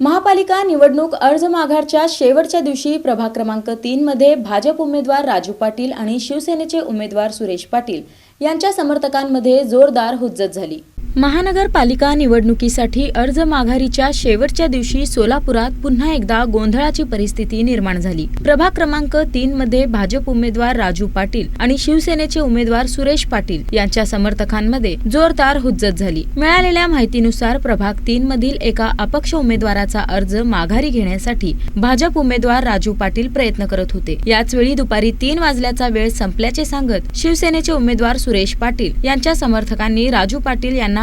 महापालिका निवडणूक अर्ज माघारच्या शेवटच्या दिवशी प्रभाग क्रमांक तीन मध्ये भाजप उमेदवार राजू पाटील आणि शिवसेनेचे उमेदवार सुरेश पाटील यांच्या समर्थकांमध्ये जोरदार हुज्जत झाली. महानगरपालिका निवडणुकीसाठी अर्ज माघारीच्या शेवटच्या दिवशी सोलापुरात पुन्हा एकदा गोंधळाची परिस्थिती निर्माण झाली. प्रभाग क्रमांक तीन मध्ये भाजप उमेदवार राजू पाटील आणि शिवसेनेचे उमेदवार सुरेश पाटील यांच्या समर्थकांमध्ये जोरदार हुज्जत झाली. मिळालेल्या माहितीनुसार प्रभाग तीन मधील एका अपक्ष उमेदवाराचा अर्ज माघारी घेण्यासाठी भाजप उमेदवार राजू पाटील प्रयत्न करत होते. याच वेळी दुपारी तीन वाजल्याचा वेळ संपल्याचे सांगत शिवसेनेचे उमेदवार सुरेश पाटील यांच्या समर्थकांनी राजू पाटील यांना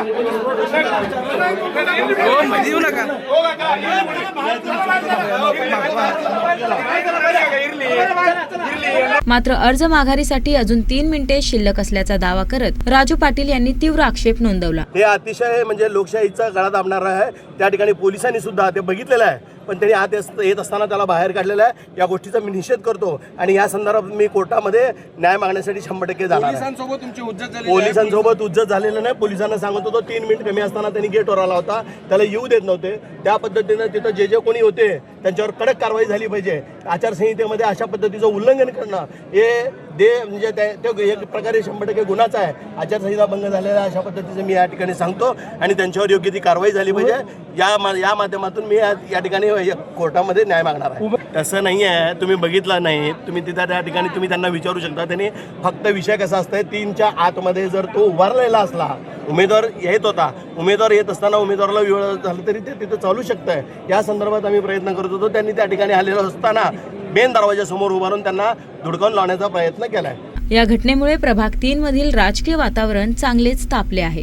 हो, बरोबर नाही येऊ नका. मात्र अर्ज माघारीसाठी अजून तीन मिनिटे शिल्लक असल्याचा दावा करत राजू पाटील यांनी तीव्र आक्षेप नोंदवला. हे अतिशय म्हणजे लोकशाहीचा गळा दाबणार आहे. त्या ठिकाणी पोलिसांनी सुद्धा ते बघितलेलं आहे. पण त्यांनी आत येत असताना त्याला बाहेर काढलेलं आहे. या गोष्टीचा मी निषेध करतो. आणि या संदर्भात मी कोर्टामध्ये न्याय मागण्यासाठी शंभर टक्के जाणार आहे. पोलिसांसोबत उज्जत झालेलं नाही. पोलिसांना सांगत होतो तीन मिनिट कमी असताना त्यांनी गेटवर आला होता. त्याला येऊ देत नव्हते. त्या पद्धतीनं तिथं जे जे कोणी होते त्यांच्यावर कडक कारवाई झाली पाहिजे. आचारसंहितेमध्ये अशा पद्धतीचं उल्लंघन करणं हे दे म्हणजे त्या- ते एक प्रकारे शंभर टक्के गुन्हाच आहे. आचारसंहिता भंग झालेला अशा पद्धतीचं मी या ठिकाणी सांगतो आणि त्यांच्यावर योग्य ती कारवाई झाली पाहिजे या मा- या माध्यमातून मी या या ठिकाणी या कोर्टामध्ये न्याय मागणार आहे. तसं नाही आहे. तुम्ही बघितलं नाही. तुम्ही तिथं त्या ठिकाणी तुम्ही त्यांना विचारू शकता. त्यांनी फक्त विषय कसा असतंय तीनच्या आतमध्ये जर तो उभारलेला असला उमेदवार येत होता उमेदवार येत असताना उमेदवाराला वेळ झालं तरी ते तिथं चालू शकतंय. या संदर्भात आम्ही प्रयत्न करत होतो. त्यांनी त्या ठिकाणी आलेलं असताना मेन दरवाजासमोर उभारून त्यांना धुडकावून लावण्याचा प्रयत्न केलाय. या घटनेमुळे प्रभाग तीन मधील राजकीय वातावरण चांगलेच तापले आहे.